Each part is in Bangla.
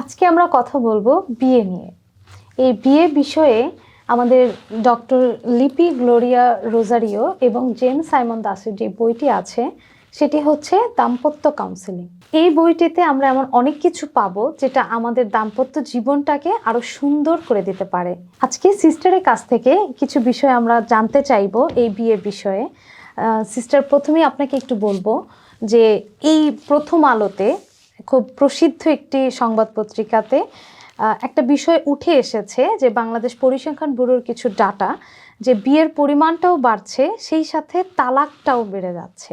আজকে আমরা কথা বলব বিয়ে নিয়ে। এই বিয়ে বিষয়ে আমাদের ডক্টর লিপি গ্লোরিয়া রোজারিও এবং জেন সাইমন দাসের যে বইটি আছে, সেটি হচ্ছে দাম্পত্য কাউন্সিলিং এই বইটিতে আমরা এমন অনেক কিছু পাবো যেটা আমাদের দাম্পত্য জীবনটাকে আরও সুন্দর করে দিতে পারে। আজকে সিস্টারের কাছ থেকে কিছু বিষয় আমরা জানতে চাইব এই বিয়ের বিষয়ে। সিস্টার, প্রথমেই আপনাকে একটু বলব যে এই প্রথম আলোতে খুব প্রসিদ্ধ একটি সংবাদ পত্রিকাতে একটা বিষয় উঠে এসেছে যে বাংলাদেশ পরিসংখ্যান ব্যুরোর কিছু ডাটা, যে বিয়ের পরিমাণটাও বাড়ছে, সেই সাথে তালাকটাও বেড়ে যাচ্ছে।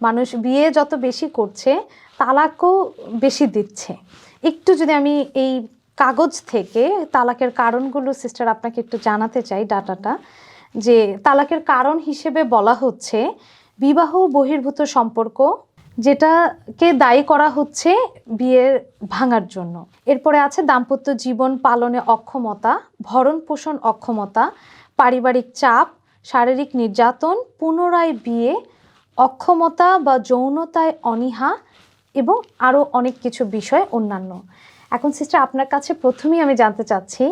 মানুষ বিয়ে যত বেশি করছে, তালাকও বেশি দিচ্ছে। একটু যদি আমি এই কাগজ থেকে তালাকের কারণগুলো, সিস্টার, আপনাকে একটু জানাতে চাই ডাটাটা, যে তালাকের কারণ হিসেবে বলা হচ্ছে, বিবাহ বহির্ভূত সম্পর্ক যেটাকে দায়ী করা হচ্ছে বিয়ের ভাঙার জন্য। এরপরে আছে দাম্পত্য জীবন পালনে অক্ষমতা, ভরণ পোষণ অক্ষমতা, পারিবারিক চাপ, শারীরিক নির্যাতন, পুনরায় বিয়ে, অক্ষমতা বা যৌনতায় অনীহা এবং আরও অনেক কিছু বিষয় অন্যান্য। এখন সিস্টার আপনার কাছে প্রথমেই আমি জানতে চাচ্ছি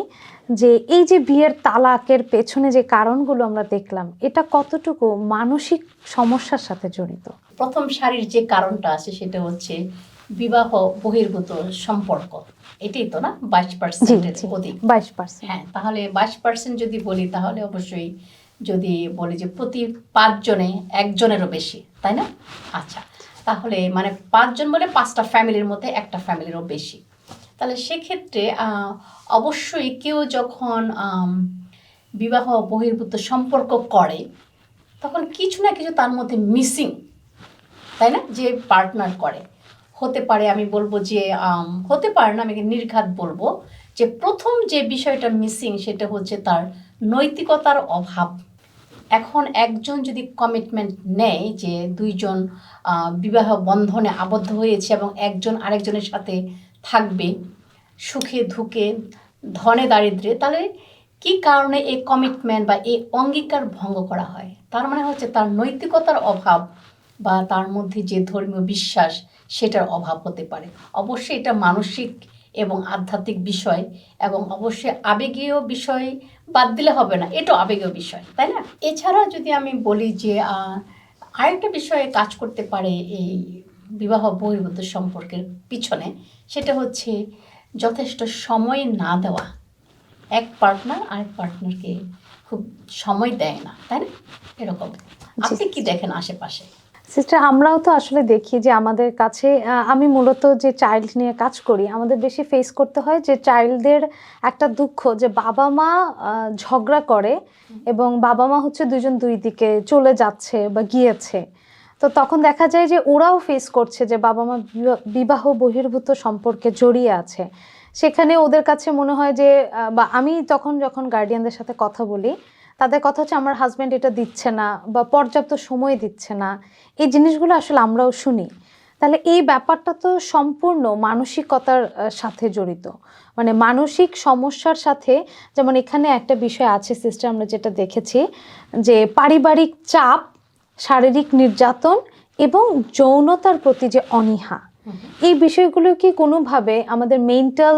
যে এই যে বিয়ের তালাকের পেছনে যে কারণগুলো আমরা দেখলাম, এটা কতটুকু মানসিক সমস্যার সাথে জড়িত? প্রথম সারির যে কারণটা আছে সেটা হচ্ছে বিবাহ বহির্ভূত সম্পর্ক। এটাই তো না? বাইশ পার্সেন্টের অধিক। বাইশ পার্সেন্ট হ্যাঁ তাহলে বাইশ পার্সেন্ট যদি বলি তাহলে অবশ্যই যদি বলি যে প্রতি পাঁচজনে একজনেরও বেশি তাই না? আচ্ছা তাহলে মানে পাঁচজন বলে পাঁচটা ফ্যামিলির মধ্যে একটা ফ্যামিলিরও বেশি। তাহলে সেক্ষেত্রে অবশ্যই কেউ যখন বিবাহ বহির্ভূত সম্পর্ক করে তখন কিছু না কিছু তার মধ্যে মিসিং তাই না? যে পার্টনার করে। হতে পারে আমি বলব যে হতে পারে না, আমি নির্ঘাত বলব যে, প্রথম যে বিষয়টা মিসিং সেটা হচ্ছে তার নৈতিকতার অভাব। এখন একজন যদি কমিটমেন্ট নেয় যে, দুইজন বিবাহ বন্ধনে আবদ্ধ হয়েছে এবং একজন আরেকজনের সাথে থাকবে, সুখে ধুকে, ধনে দারিদ্রে, তাহলে কি কারণে এই কমিটমেন্ট বা এই অঙ্গীকার ভঙ্গ করা হয়? তার মানে হচ্ছে তার নৈতিকতার অভাব বা তার মধ্যে যে ধর্মীয় বিশ্বাস সেটার অভাব হতে পারে। অবশ্যই এটা মানসিক এবং আধ্যাত্মিক বিষয় এবং অবশ্যই আবেগীয় বিষয় বাদ দিলে হবে না এটাও আবেগীয় বিষয় তাই না? এছাড়া যদি আমি বলি যে আরেকটা বিষয়ে কাজ করতে পারে এই বিবাহ বহির্ভূত সম্পর্কের পিছনে সেটা হচ্ছে যথেষ্ট সময় না দেওয়া। এক পার্টনার আরেক পার্টনারকে খুব সময় দেয় না তাই না? এরকম। আপনি কি দেখেন আশেপাশে? সিস্টার আমরাও তো আসলে দেখি যে আমাদের কাছে আমি মূলত যে চাইল্ড নিয়ে কাজ করি, আমাদের বেশি ফেস করতে হয় যে চাইল্ডদের একটা দুঃখ যে বাবা মা ঝগড়া করে এবং বাবা মা হচ্ছে দুজন দুই দিকে চলে যাচ্ছে বা গিয়েছে। তো তখন দেখা যায় যে ওরাও ফেস করছে যে বাবা মা বিবা- বিবাহ বহির্ভূত সম্পর্কে জড়িয়ে আছে। সেখানে ওদের কাছে মনে হয় যে বা আমি তখন যখন গার্ডিয়ানদের সাথে কথা বলি তাদের কথা হচ্ছে আমার হাজব্যান্ড এটা দিচ্ছে না বা পর্যাপ্ত সময় দিচ্ছে না। এই জিনিসগুলো আসলে আমরাও শুনি। তাহলে এই ব্যাপারটা তো সম্পূর্ণ মানসিকতার সাথে জড়িত। মানে মানসিক সমস্যার সাথে যেমন এখানে একটা বিষয় আছে সিস্টার আমরা যেটা দেখেছি যে পারিবারিক চাপ শারীরিক নির্যাতন এবং যৌনতার প্রতি যে অনীহা। এই বিষয়গুলো কি কোনোভাবে আমাদের মেন্টাল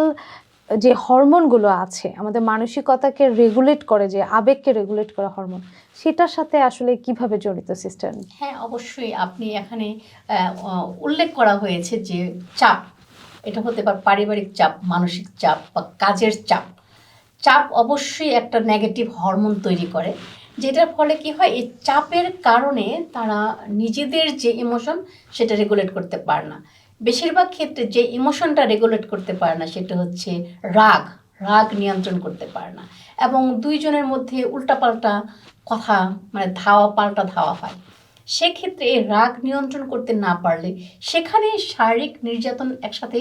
যে হরমোনগুলো আছে, আমাদের মানসিকতাকে রেগুলেট করে, যে আবেগকে রেগুলেট করা হরমোন, সেটার সাথে আসলে কীভাবে জড়িত সিস্টার? হ্যাঁ অবশ্যই। আপনি এখানে উল্লেখ করা হয়েছে যে চাপ, এটা হতে পারে পারিবারিক চাপ, মানসিক চাপ বা কাজের চাপ। চাপ অবশ্যই একটা নেগেটিভ হরমোন তৈরি করে, যেটার ফলে কি হয়, এই চাপের কারণে তারা নিজেদের যে ইমোশন সেটা রেগুলেট করতে পারে না। বেশিরভাগ ক্ষেত্রে যে ইমোশনটা রেগুলেট করতে পারে না সেটা হচ্ছে রাগ। রাগ নিয়ন্ত্রণ করতে পারে না। এবং দুইজনের মধ্যে উল্টাপাল্টা কথা মানে ধাওয়া পাল্টা ধাওয়া হয়। সেক্ষেত্রে এই রাগ নিয়ন্ত্রণ করতে না পারলে সেখানে শারীরিক নির্যাতন একসাথে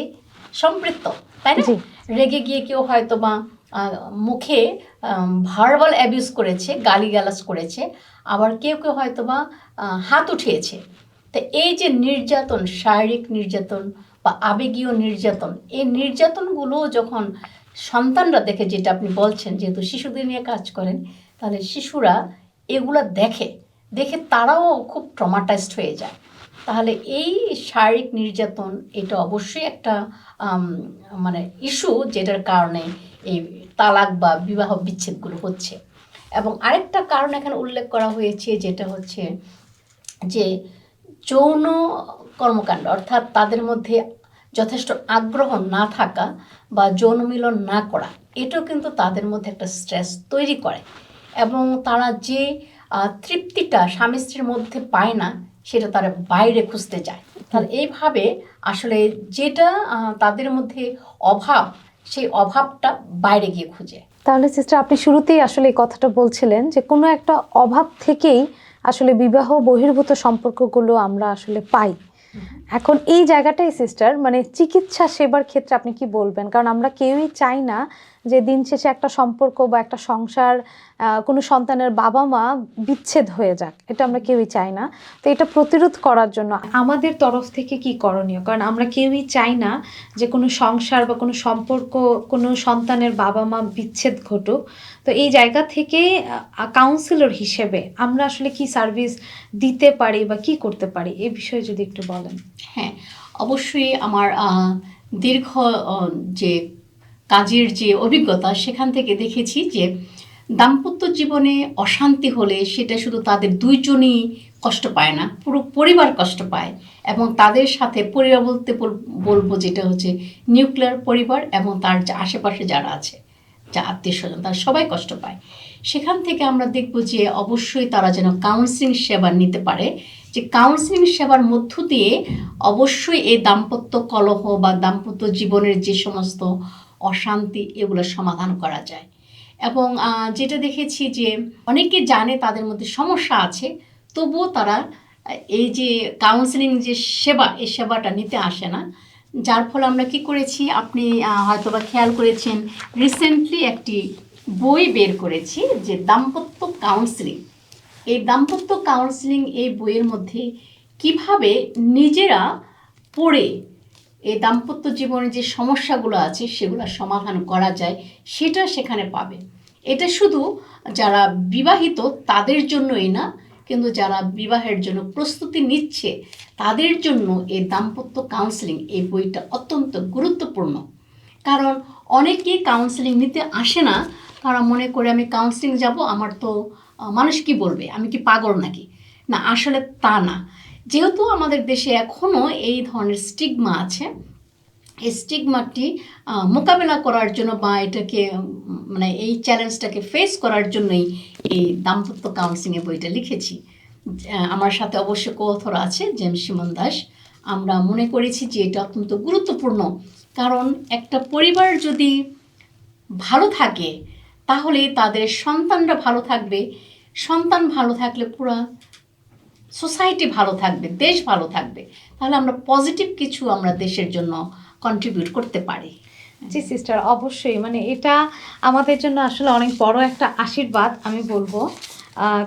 সম্পৃক্ত তাই না? রেগে গিয়ে কেউ হয়তো বা মুখে ভার্বাল অ্যাবিউজ করেছে গালিগালাজ করেছে আবার কেউ কেউ হয়তো বা হাত উঠিয়েছে। তো এই যে নির্যাতন, শারীরিক নির্যাতন বা আবেগীয় নির্যাতন, এই নির্যাতনগুলো যখন সন্তানরা দেখে, যেটা আপনি বলছেন, যেহেতু শিশুদের নিয়ে কাজ করেন, তাহলে শিশুরা এগুলা দেখে দেখে তারাও খুব ট্রমাটাইজড হয়ে যায়। তাহলে এই শারীরিক নির্যাতন, এটা অবশ্যই একটা মানে ইস্যু যেটার কারণে এই তালাক বা বিবাহ বিচ্ছেদগুলো হচ্ছে। এবং আরেকটা কারণ এখানে উল্লেখ করা হয়েছে, যেটা হচ্ছে যে যৌন কর্মকাণ্ড, অর্থাৎ তাদের মধ্যে যথেষ্ট আগ্রহ না থাকা বা যৌন মিলন না করা, এটাও কিন্তু তাদের মধ্যে একটা স্ট্রেস তৈরি করে। এবং তারা যে তৃপ্তিটা স্বামী স্ত্রীর মধ্যে পায় না, সেটা তারা বাইরে খুঁজতে যায়। তাহলে এইভাবে আসলে যেটা তাদের মধ্যে অভাব, সেই অভাবটা বাইরে গিয়ে খুঁজে। তাহলে সিস্টার আপনি শুরুতেই আসলে এই কথাটা বলছিলেন যে, কোনো একটা অভাব থেকেই আসলে বিবাহ বহির্ভূত সম্পর্কগুলো আমরা আসলে পাই। এখন এই জায়গাটাই সিস্টার মানে চিকিৎসা সেবার ক্ষেত্রে আপনি কি বলবেন? কারণ আমরা কেউই চাই না যে দিন শেষে একটা সম্পর্ক বা একটা সংসার কোনো সন্তানের বাবা মা বিচ্ছেদ হয়ে যাক। এটা আমরা কেউই চাই না। তো এটা প্রতিরোধ করার জন্য আমাদের তরফ থেকে কি করণীয়? কারণ আমরা কেউই চাই না যে কোনো সংসার বা কোনো সম্পর্ক, কোনো সন্তানের বাবা মা বিচ্ছেদ ঘটুক। তো এই জায়গা থেকে কাউন্সিলর হিসেবে আমরা আসলে কি সার্ভিস দিতে পারি বা কি করতে পারি? এ বিষয়ে যদি একটু বলেন। হ্যাঁ অবশ্যই আমার দীর্ঘ যে কাজের যে অভিজ্ঞতা সেখান থেকে দেখেছি যে দাম্পত্য জীবনে অশান্তি হলে সেটা শুধু তাদের দুইজনই কষ্ট পায় না, পুরো পরিবার কষ্ট পায় এবং তাদের সাথে পরিবার বলতে বল- বলব যেটা হচ্ছে নিউক্লিয়ার পরিবার এবং তার আশেপাশে যারা আছে, যা আত্মীয় স্বজন তারা সবাই কষ্ট পায়। সেখান থেকে আমরা দেখব যে অবশ্যই তারা যেন কাউন্সিলিং সেবা নিতে পারে যে কাউন্সিলিং সেবার মধ্য দিয়ে অবশ্যই এই দাম্পত্য কলহ বা দাম্পত্য জীবনের যে সমস্ত অশান্তি এগুলো সমাধান করা যায়। এবং যেটা দেখেছি যে অনেকে জানে তাদের মধ্যে সমস্যা আছে, তবুও তারা এই যে কাউন্সিলিং যে সেবা, এই সেবাটা নিতে আসে না। যার ফলে আমরা কি করেছি, আপনি হয়তোবা খেয়াল করেছেন রিসেন্টলি একটি বই বের করেছি যে দাম্পত্য কাউন্সিলিং এই দাম্পত্য কাউন্সিলিং এই বইয়ের মধ্যে কীভাবে নিজেরা পড়ে এই দাম্পত্য জীবনে যে সমস্যাগুলো আছে সেগুলো সমাধান করা যায়, সেটা সেখানে পাবে। এটা শুধু যারা বিবাহিত তাদের জন্যই না, কিন্তু যারা বিবাহের জন্য প্রস্তুতি নিচ্ছে তাদের জন্য এই দাম্পত্য কাউন্সিলিং এই বইটা অত্যন্ত গুরুত্বপূর্ণ। কারণ অনেকেই কাউন্সিলিং নিতে আসে না, তারা মনে করে আমি কাউন্সিলিং যাব, আমার তো মানুষ কি বলবে? আমি কি পাগল নাকি? না, আসলে তা না। যেহেতু আমাদের দেশে এখনও এই ধরনের স্টিগমা আছে, এই স্টিগমাটি মোকাবেলা করার জন্য বা এটাকে মানে এই চ্যালেঞ্জটাকে ফেস করার জন্যই এই দাম্পত্য কাউন্সিলিংয়ের বইটা লিখেছি। আমার সাথে অবশ্য কথর আছে জেমস সিমন দাস। আমরা মনে করেছি যে এটা অত্যন্ত গুরুত্বপূর্ণ। কারণ একটা পরিবার যদি ভালো থাকে, তাহলে তাদের সন্তানরা ভালো থাকবে সন্তান ভালো থাকলে পুরা সোসাইটি ভালো থাকবে, দেশ ভালো থাকবে, তাহলে আমরা পজিটিভ কিছু আমরা দেশের জন্য কন্ট্রিবিউট করতে পারি। জি সিস্টার অবশ্যই। মানে এটা আমাদের জন্য আসলে অনেক বড় একটা আশীর্বাদ, আমি বলব।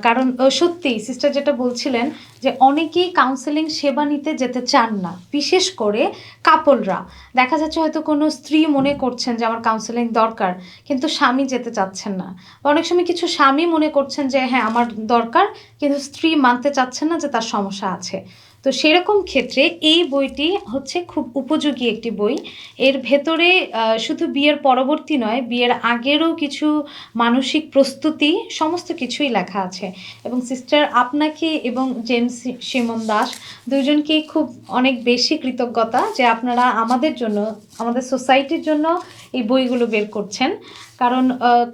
কারণ সত্যি সিস্টার যেটা বলছিলেন যে অনেকেই কাউন্সেলিং সেবা নিতে যেতে চান না, বিশেষ করে কাপলরা দেখা যাচ্ছে হয়তো কোনো স্ত্রী মনে করছেন যে আমার কাউন্সেলিং দরকার, কিন্তু স্বামী যেতে চাচ্ছেন না। অনেক সময় কিছু স্বামী মনে করছেন যে হ্যাঁ আমার দরকার, কিন্তু স্ত্রী মানতে চাচ্ছেন না যে তার সমস্যা আছে। তো সেরকম ক্ষেত্রে এই বইটি হচ্ছে খুব উপযোগী একটি বই। এর ভেতরে শুধু বিয়ের পরবর্তী নয়, বিয়ের আগেরও কিছু মানসিক প্রস্তুতি, সমস্ত কিছুই লেখা আছে। এবং সিস্টার আপনাকে এবং জেমস সিমন দাস দুজনকেই খুব অনেক বেশি কৃতজ্ঞতা যে আপনারা আমাদের জন্য, আমাদের সোসাইটির জন্য এই বইগুলো বের করছেন। কারণ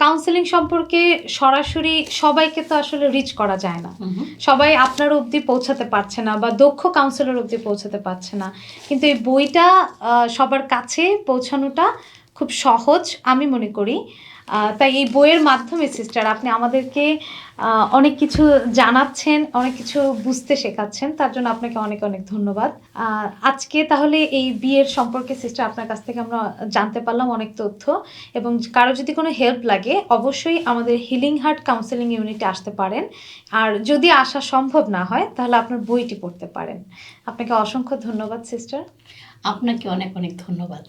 কাউন্সেলিং সম্পর্কে সরাসরি সবাইকে তো আসলে রিচ করা যায় না। সবাই আপনার অবধি পৌঁছাতে পারছে না বা দক্ষ কাউন্সেলর অবধি পৌঁছাতে পারছে না। কিন্তু এই বইটা সবার কাছে পৌঁছানোটা খুব সহজ আমি মনে করি। তাই এই বইয়ের মাধ্যমে সিস্টার আপনি আমাদেরকে অনেক কিছু জানাচ্ছেন, অনেক কিছু বুঝতে শেখাচ্ছেন, তার জন্য আপনাকে অনেক অনেক ধন্যবাদ। আজকে তাহলে এই বিয়ের সম্পর্কে সিস্টার আপনার কাছ থেকে আমরা জানতে পারলাম অনেক তথ্য এবং কারও যদি কোনো হেল্প লাগে, অবশ্যই আমাদের হিলিং হার্ট কাউন্সেলিং ইউনিটে আসতে পারেন। আর যদি আসা সম্ভব না হয়, তাহলে আপনার বইটি পড়তে পারেন। আপনাকে অসংখ্য ধন্যবাদ, সিস্টার। আপনাকে অনেক অনেক ধন্যবাদ।